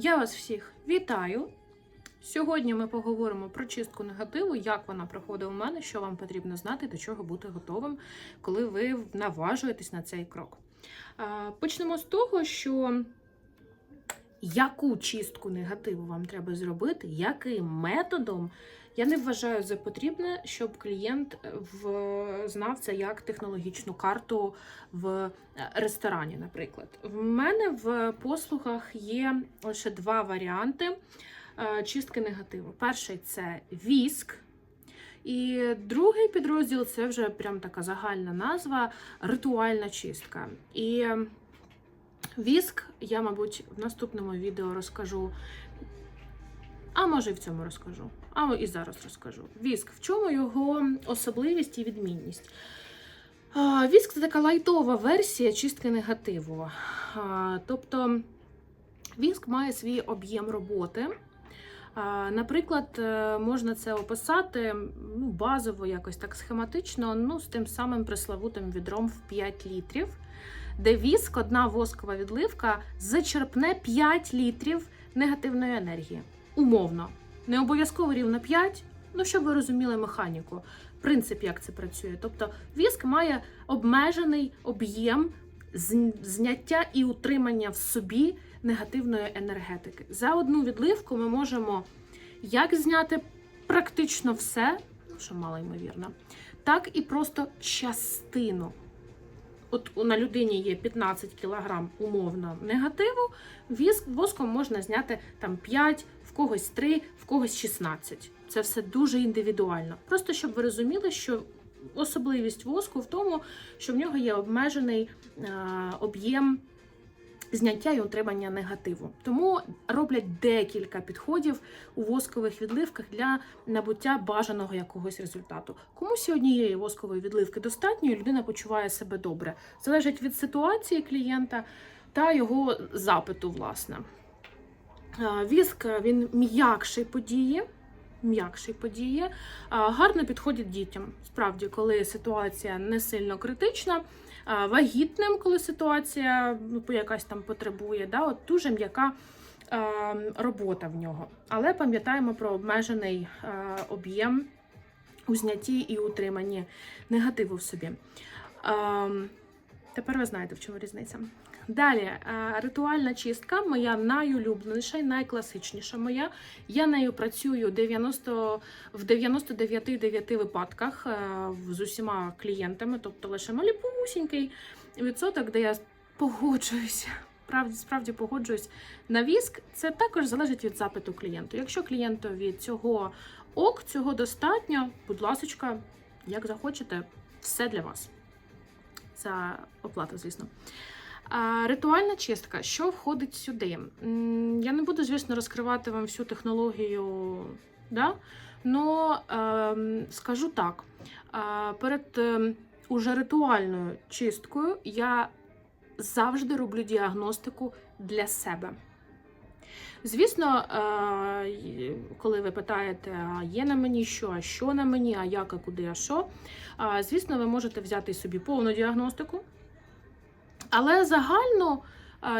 Я вас всіх вітаю. Сьогодні ми поговоримо про чистку негативу, як вона проходить у мене, що вам потрібно знати, до чого бути готовим, коли ви наважуєтесь на цей крок. Почнемо з того, що яку чистку негативу вам треба зробити, яким методом. Я не вважаю за потрібне, щоб клієнт в... знав це як технологічну карту в ресторані, наприклад. В мене в послугах є лише два варіанти е, чистки негативу. Перший це віск. І другий підрозділ це вже прям така загальна назва ритуальна чистка. І віск я, мабуть, в наступному відео розкажу. А може і в цьому розкажу. А і зараз розкажу. Віск, в чому його особливість і відмінність? Віск це така лайтова версія чистки негативу. Тобто віск має свій об'єм роботи. Наприклад, е, можна це описати ну, базово, якось так схематично, ну, з тим самим преславутим відром в 5 літрів, де віск, одна воскова відливка, зачерпне 5 літрів негативної енергії. Умовно. Не обов'язково рівно 5, ну щоб ви розуміли механіку, принцип, як це працює. Тобто віск має обмежений об'єм зняття і утримання в собі негативної енергетики. За одну відливку ми можемо як зняти практично все, що мало ймовірно, так і просто частину. От на людині є 15 кг умовно негативу, віск воском можна зняти там 5, в когось 3, в когось 16. Це все дуже індивідуально. Просто щоб ви розуміли, що особливість воску в тому, що в нього є обмежений е, об'єм зняття і утримання негативу. Тому роблять декілька підходів у воскових відливках для набуття бажаного якогось результату. Комусь однієї воскової відливки достатньо, і людина почуває себе добре. Залежить від ситуації клієнта та його запиту, власне. Віск він м'якший подіє. М'якший подіє, гарно підходить дітям. Справді, коли ситуація не сильно критична, вагітним, коли ситуація ну, якась там потребує. Да, от Дуже м'яка робота в нього. Але пам'ятаємо про обмежений об'єм у знятті і утриманні негативу в собі. Тепер ви знаєте, в чому різниця. Далі, ритуальна чистка, моя найулюбленіша і найкласичніша моя. Я нею працюю 90, в 99,9 випадках з усіма клієнтами, тобто лише маліпусінький відсоток, де я погоджуюся. Справді, справді погоджуюсь на віск. Це також залежить від запиту клієнту. Якщо клієнтові цього ок, цього достатньо, будь ласка, як захочете, все для вас. Це оплата, звісно. Ритуальна чистка, що входить сюди? Я не буду, звісно, розкривати вам всю технологію, да? но е, скажу так: перед е, уже ритуальною чисткою я завжди роблю діагностику для себе. Звісно, е, коли ви питаєте, а є на мені що, а що на мені, а як, а куди, а що, звісно, ви можете взяти собі повну діагностику. Але загально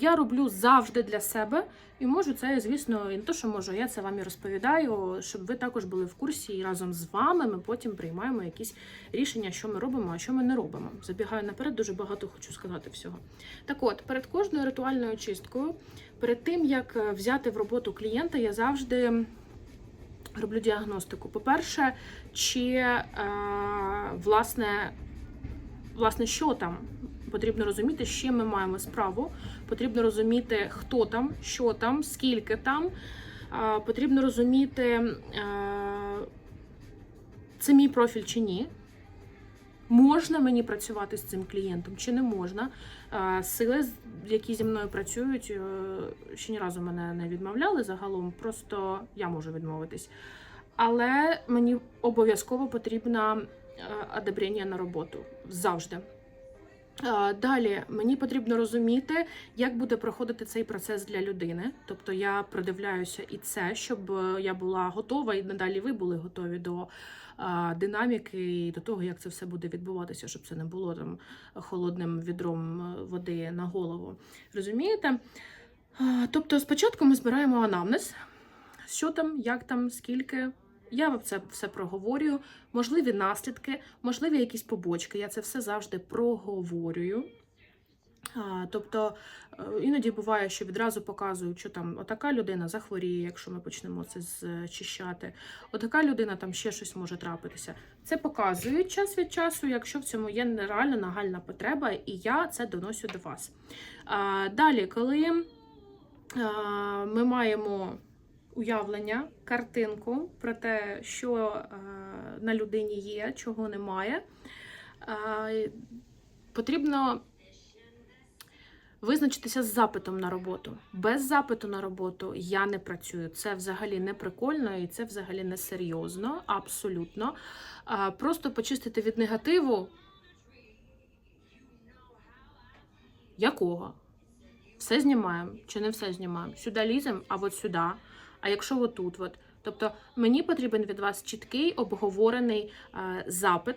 я роблю завжди для себе і можу це, звісно, і не то, що можу, я це вам і розповідаю, щоб ви також були в курсі і разом з вами ми потім приймаємо якісь рішення, що ми робимо, а що ми не робимо. Забігаю наперед, дуже багато хочу сказати всього. Так от, перед кожною ритуальною чисткою, перед тим як е, взяти в роботу клієнта, я завжди. Роблю діагностику. По-перше, чи е, власне, власне, що там Потрібно розуміти, з чим ми маємо справу. Потрібно розуміти, хто там, що там, скільки там. Потрібно розуміти, це мій профіль чи ні. Можна мені працювати з цим клієнтом, чи не можна. Сили, які зі мною працюють, е, ще ні разу мене не відмовляли загалом, просто я можу відмовитись. Але мені обов'язково потрібна е, адебрення на роботу завжди. Далі мені потрібно розуміти, як буде проходити цей процес для людини. Тобто я продивляюся і це, щоб е, я була готова, і надалі ви були готові до динаміки і до того, як це все буде відбуватися, щоб це не було там холодним відром е, води на голову. Розумієте? Тобто, спочатку ми збираємо анамнез, що там, як там, скільки. Я вам це все проговорюю. Можливі наслідки, можливі якісь побочки. Я це все завжди проговорюю. А, Тобто е, іноді буває, що відразу показують, що там отака людина захворіє, якщо ми почнемо це зчищати. Отака людина там ще щось може трапитися. Це показують час від часу, якщо в цьому є реально нагальна потреба, і я це доносю до вас. А, Далі, коли а, ми маємо уявлення, картинку про те, що а, на людині є, чого немає, потрібно визначитися з запитом на роботу. Без запиту на роботу я не працюю. Це взагалі не прикольно і це взагалі не серйозно, абсолютно. Просто почистити від негативу. Якого? Все знімаємо чи не все знімаємо? Сюди ліземо, а от сюди. А якщо отут, от. Тобто мені потрібен від вас чіткий обговорений е, запит,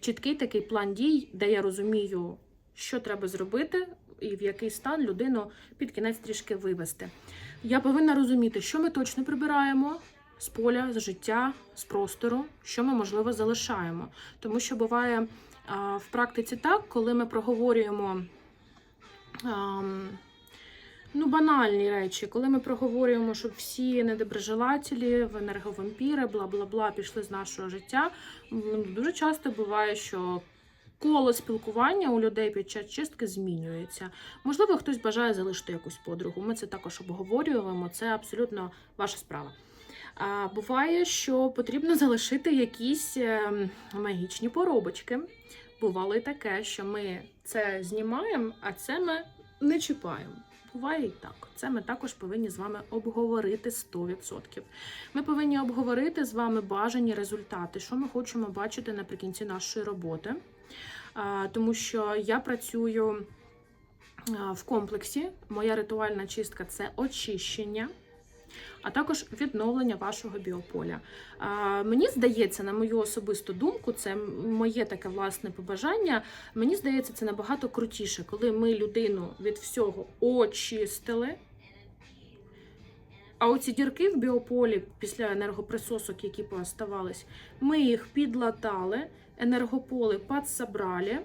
чіткий такий план дій, де я розумію, що треба зробити, і в який стан людину під кінець трішки вивести. Я повинна розуміти, що ми точно прибираємо з поля, з життя, з простору, що ми, можливо, залишаємо. Тому що буває в практиці так, коли ми проговорюємо. Ну, банальні речі, коли ми проговорюємо, щоб всі недоброжелателі, енерговампіри, бла бла бла, пішли з нашого життя. Дуже часто буває, що коло спілкування у людей під час чистки змінюється. Можливо, хтось бажає залишити якусь подругу. Ми це також обговорюємо. Це абсолютно ваша справа. А буває, що потрібно залишити якісь ем, магічні поробочки. Бувало і таке, що ми це знімаємо, а це ми не чіпаємо. Буває і так. Це ми також повинні з вами обговорити 100%. Ми повинні обговорити з вами бажані результати, що ми хочемо бачити наприкінці нашої роботи. Тому що я працюю в комплексі. Моя ритуальна чистка це очищення. А також відновлення вашого біополя. А, мені здається, на мою особисту думку, це моє таке власне побажання. Мені здається, це набагато крутіше, коли ми людину від всього очистили. А оці дірки в біополі після енергоприсосок, які пооставались, ми їх підлатали, енергополе підсобрали,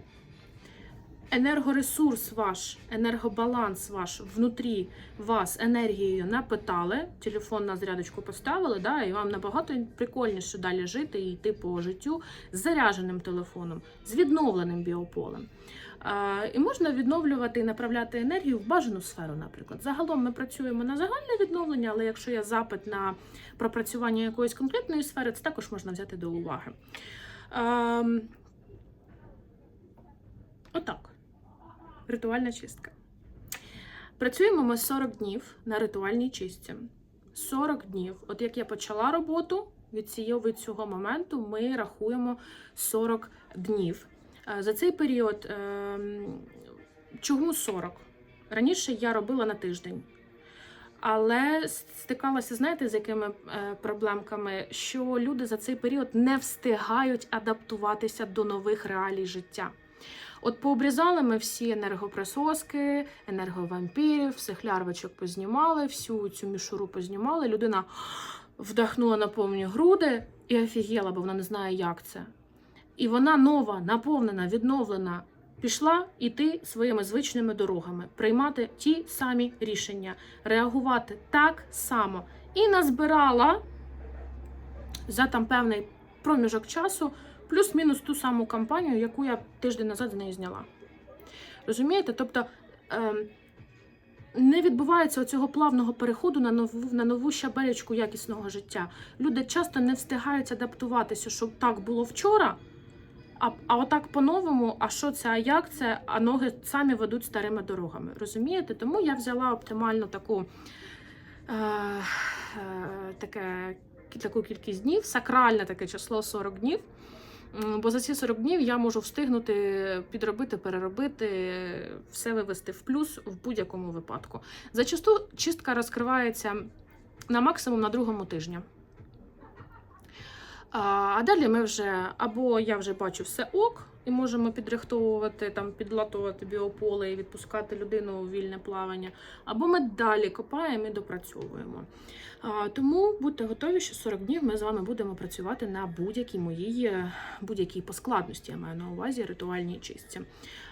енергоресурс ваш, енергобаланс ваш внутрі вас енергією напитали, телефон на зарядочку поставили, да, і вам набагато прикольніше далі жити і йти по життю з зарядженим телефоном, з відновленим біополем. І можна відновлювати і направляти енергію в бажану сферу, наприклад. Загалом ми працюємо на загальне відновлення, але якщо є запит на пропрацювання якоїсь конкретної сфери, це також можна взяти до уваги. А, Отак. Ритуальна чистка. Працюємо ми 40 днів на ритуальній чистці. 40 днів. От як я почала роботу, від цього, від цього моменту ми рахуємо 40 днів. Е, За цей період, ем, чому 40? Раніше я робила на тиждень. Але стикалася, знаєте, з якими е, проблемками, що люди за цей період не встигають адаптуватися до нових реалій життя. От пообрізали ми всі енергоприсоски, енерговампірів, всіх лярвочок познімали, всю цю мішуру познімали. Людина вдохнула на повні груди і офігела, бо вона не знає, як це. І вона нова, наповнена, відновлена, пішла іти своїми звичними дорогами, приймати ті самі рішення, реагувати так само. І назбирала за там певний проміжок часу плюс-мінус ту саму кампанію, яку я тиждень назад з неї зняла. Розумієте? Тобто ем, не відбувається цього плавного переходу на нову на нову щабелечку якісного життя. Люди часто не встигають адаптуватися, щоб так було вчора. А, а отак по-новому, а що це, а як це, а ноги самі ведуть старими дорогами. Розумієте? Тому я взяла оптимальну таку е, е, таке, таку кількість днів, сакральне таке число 40 днів. Бо за ці 40 днів я можу встигнути підробити, переробити, все вивести в плюс в будь-якому випадку. Зачасту чистка розкривається на максимум на другому тижні. А далі ми вже або я вже бачу все ок, і можемо підрихтовувати, там, підлатувати біополе і відпускати людину у вільне плавання, або ми далі копаємо і допрацьовуємо. А, Тому будьте готові, що 40 днів ми з вами будемо працювати на будь-якій моїй е, будь-якій по я маю на увазі ритуальній чистці.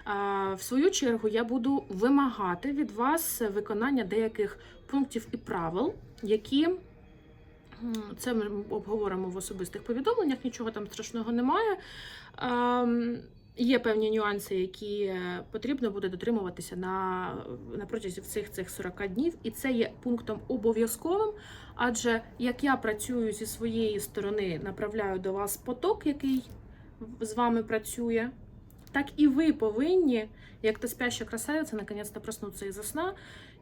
А, В свою чергу я буду вимагати від вас виконання деяких пунктів і правил, які це ми обговоримо в особистих повідомленнях, нічого там страшного немає. Ем, Є певні нюанси, які потрібно буде дотримуватися на, на протязі всіх цих 40 днів, і це є пунктом обов'язковим. Адже як я працюю зі своєї сторони, направляю до вас поток, який з вами працює, так і ви повинні, як та спяща красавиця, наконець-то проснутися із сна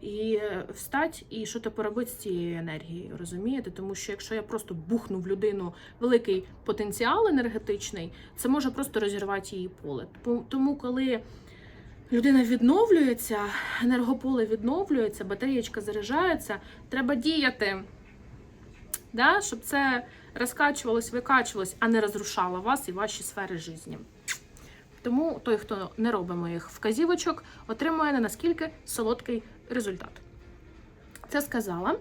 і е, встать, і що то поробити з цією енергією, розумієте? Тому що якщо я просто бухну в людину великий потенціал енергетичний, це може просто розірвати її поле. Тому, коли людина відновлюється, енергополе відновлюється, батареєчка заряджається, треба діяти. Да? Щоб це розкачувалось, викачувалось, а не розрушало вас і ваші сфери життя. Тому той, хто не робить моїх вказівочок, отримує не наскільки солодкий результат. Це сказала.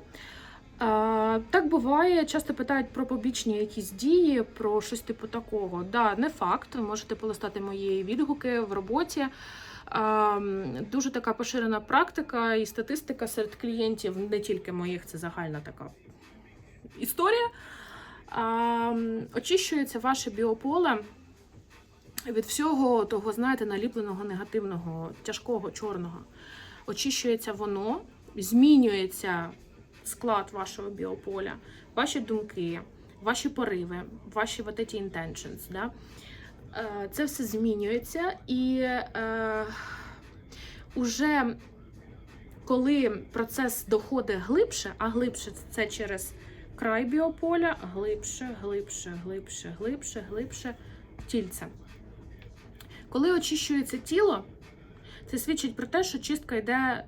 Так буває, часто питають про побічні якісь дії, про щось типу такого. Да, не факт. Ви можете полистати мої відгуки в роботі. Дуже така поширена практика і статистика серед клієнтів, не тільки моїх, це загальна така історія. Очищується ваше біополе від всього того, знаєте, наліпленого негативного, тяжкого, чорного. Очищується воно, змінюється склад вашого біополя, ваші думки, ваші пориви, ваші вот эти intentions. Да? Е, Це все змінюється, і е, уже коли процес доходить глибше, а глибше це через край біополя, глибше, глибше, глибше, глибше, глибше тільце. Коли очищується тіло, це свідчить про те, що чистка йде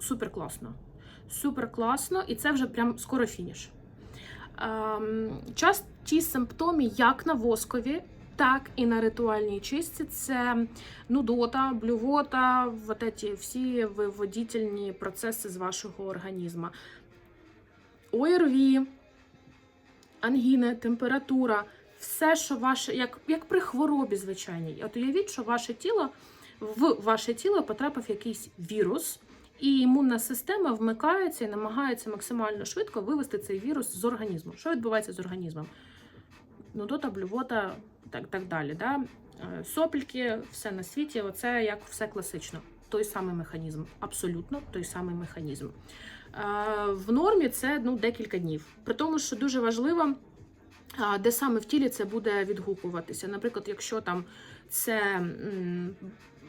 супер класно. Супер класно, і це вже прям скоро фініш. Ем, часті симптоми як на воскові, так і на ритуальній чистці це нудота, блювота, вот эти всі виводительні процеси з вашого організму. ОРВІ, ангіни, температура, все, що ваше, як, як при хворобі звичайній. От уявіть, що ваше тіло в ваше тіло потрапив якийсь вірус, і імунна система вмикається і намагається максимально швидко вивести цей вірус з організму. Що відбувається з організмом? Нудота, блювота, так, так далі. Да? Е, Сопельки, все на світі, оце як все класично. Той самий механізм, абсолютно той самий механізм. Е, В нормі це ну, декілька днів. При тому, що дуже важливо, де саме в тілі це буде відгукуватися. Наприклад, якщо там це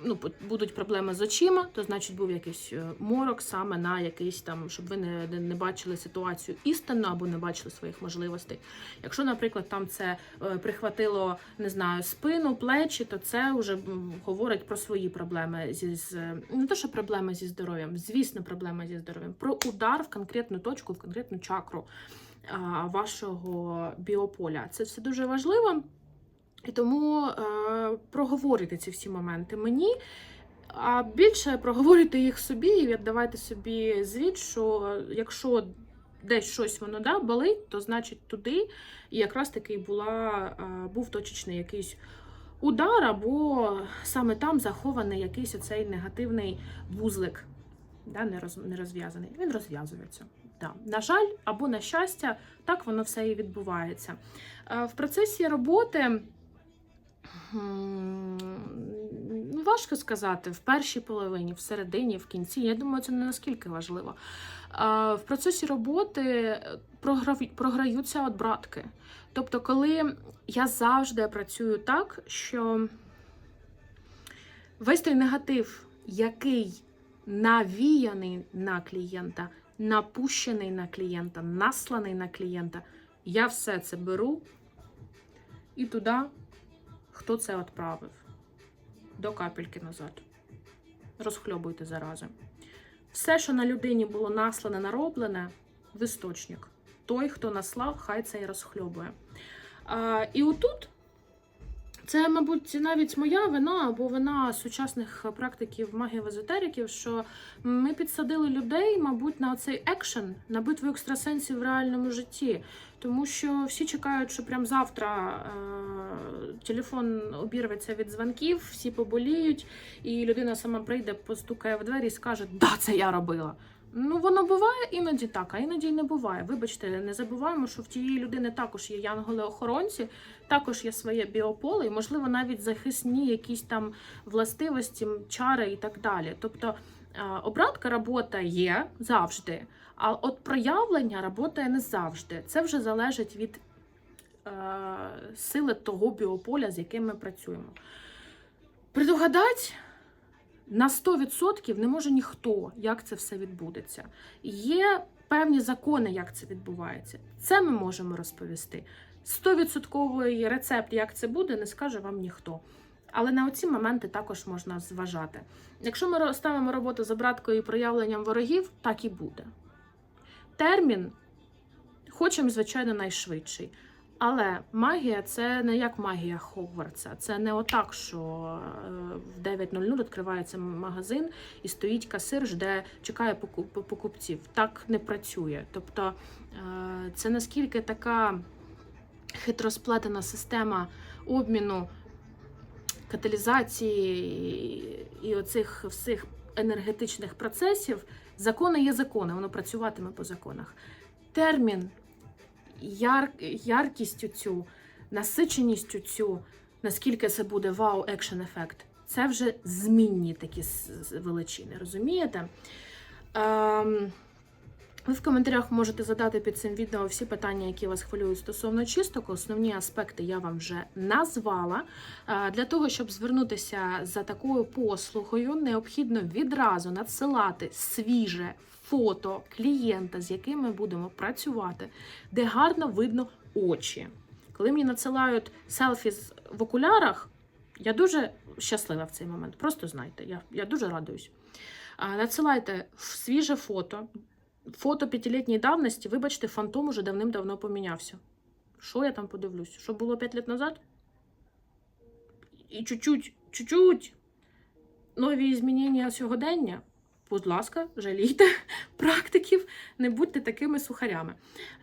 ну, будуть проблеми з очима, то значить був якийсь е, морок саме на якийсь там, щоб ви не, не, бачили ситуацію істинно або не бачили своїх можливостей. Якщо, наприклад, там це е, прихватило, не знаю, спину, плечі, то це вже говорить про свої проблеми зі з не то, що проблеми зі здоров'ям, звісно, проблеми зі здоров'ям, про удар в конкретну точку, в конкретну чакру вашого біополя. Це все дуже важливо. І тому е, проговорюйте ці всі моменти мені, а більше проговорюйте їх собі і віддавайте собі звіт, що якщо десь щось воно да, болить, то значить туди. І якраз таки була, е, був точечний якийсь удар, або саме там захований якийсь оцей негативний вузлик, да, не, роз, не розв'язаний. Він розв'язується. Да. На жаль, або на щастя, так воно все і відбувається. Е, В процесі роботи ну, важко сказати, в першій половині, в середині, в кінці. Я думаю, це не наскільки важливо. Е, В процесі роботи програються от братки. Тобто, коли я завжди працюю так, що весь той негатив, який навіяний на клієнта, напущений на клієнта, насланий на клієнта, я все це беру і туди, хто це відправив, до капельки назад. Розхльобуйте зарази. Все, що на людині було наслане, нароблене, в істочник. Той, хто наслав, хай це і розхльобує. А, і отут Це, мабуть, навіть моя вина або вина сучасних практиків магів-езотериків, що ми підсадили людей, мабуть, на цей екшен, на битву екстрасенсів в реальному житті. Тому що всі чекають, що прям завтра е- телефон обірветься від дзвонків, всі поболіють, і людина сама прийде, постукає в двері і скаже: Да, це я робила. Ну, воно буває іноді так, а іноді й не буває. Вибачте, не забуваємо, що в тієї людини також є янголи-охоронці, також є своє біополе, і, можливо, навіть захисні якісь там властивості, чари і так далі. Тобто е, обратка робота є завжди, а от проявлення роботає не завжди. Це вже залежить від е, сили того біополя, з яким ми працюємо. Предугадать на 100% не може ніхто, як це все відбудеться. Є певні закони, як це відбувається. Це ми можемо розповісти. 100% рецепт, як це буде, не скаже вам ніхто. Але на оці моменти також можна зважати. Якщо ми ставимо роботу з обраткою і проявленням ворогів, так і буде. Термін хочемо, звичайно, найшвидший. Але магія це не як магія Хогвартса. Це не отак, що е, в 9.00 відкривається магазин і стоїть касир, жде, чекає покупців. Так не працює. Тобто е, це наскільки така хитросплетена система обміну, каталізації і- і оцих всіх енергетичних процесів. Закони є закони, воно працюватиме по законах. Термін яр, яркістю цю, насиченістю цю, наскільки це буде вау, екшн ефект. це вже змінні такі величини, розумієте? Ем, ви в коментарях можете задати під цим відео всі питання, які вас хвилюють стосовно чисток. Основні аспекти я вам вже назвала. Е, Для того, щоб звернутися за такою послугою, необхідно відразу надсилати свіже фото клієнта, з яким ми будемо працювати, де гарно видно очі. Коли мені надсилають селфі в окулярах, я дуже щаслива в цей момент. Просто знайте, я, я дуже радуюсь. Надсилайте свіже фото. Фото п'ятилітньої давності, вибачте, фантом уже давним-давно помінявся. Що я там подивлюсь? Що було 5 років назад? І чуть-чуть, чуть-чуть нові змінення сьогодення. Будь ласка, жалійте практиків, не будьте такими сухарями.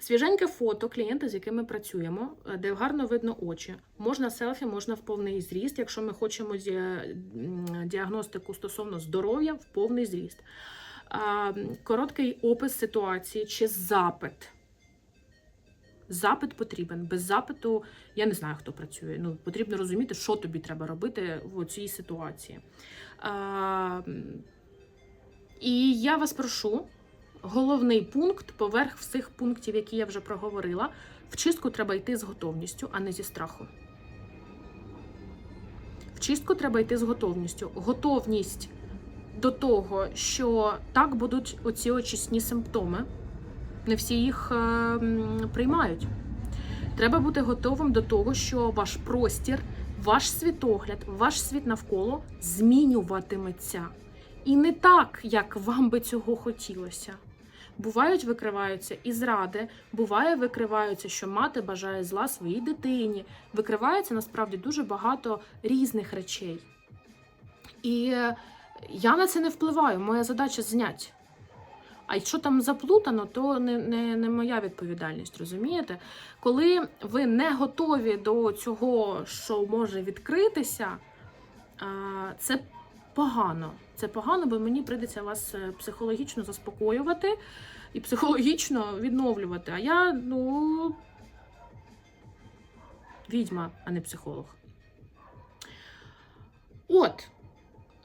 Свіженьке фото клієнта, з яким ми працюємо, е, де гарно видно очі. Можна селфі, можна в повний зріст, якщо ми хочемо діагностику стосовно здоров'я в повний зріст. А, м, Короткий опис ситуації чи запит. Запит потрібен. Без запиту я не знаю, хто працює. Ну, потрібно розуміти, що тобі треба робити в цій ситуації. А, і я вас прошу, головний пункт поверх всіх пунктів, які я вже проговорила. В чистку треба йти з готовністю, а не зі страху. В чистку треба йти з готовністю. Готовність до того, що так будуть оці очисні симптоми. Не всі їх е, приймають. Треба бути готовим до того, що ваш простір, ваш світогляд, ваш світ навколо змінюватиметься. І не так, як вам би цього хотілося. Бувають, викриваються і зради, буває, викриваються, що мати бажає зла своїй дитині. Викривається насправді дуже багато різних речей. І я на це не впливаю. Моя задача знять. А якщо там заплутано, то не, не, не моя відповідальність, розумієте? Коли ви не готові до цього, що може відкритися, це погано. Це погано, бо мені прийдеться вас е, психологічно заспокоювати і психологічно відновлювати. А я, ну, відьма, а не психолог. От.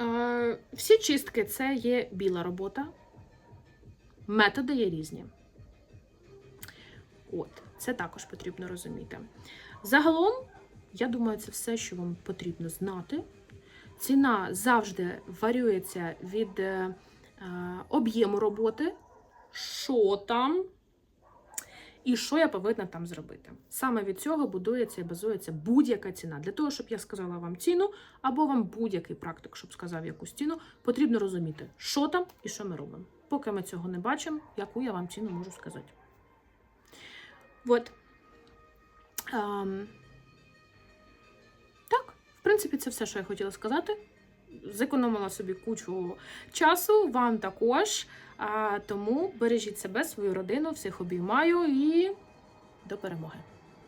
Е, всі чистки це є біла робота. Методи є різні. От, це також потрібно розуміти. Загалом, я думаю, це все, що вам потрібно знати. Ціна завжди варюється від е, об'єму роботи, що там, і що я повинна там зробити. Саме від цього будується і базується будь-яка ціна. Для того, щоб я сказала вам ціну, або вам будь-який практик, щоб сказав якусь ціну, потрібно розуміти, що там і що ми робимо. Поки ми цього не бачимо, яку я вам ціну можу сказати. От. Ем, так. принципі, це все, що я хотіла сказати. Зекономила собі кучу часу, вам також. А, тому бережіть себе, свою родину, всіх обіймаю і до перемоги.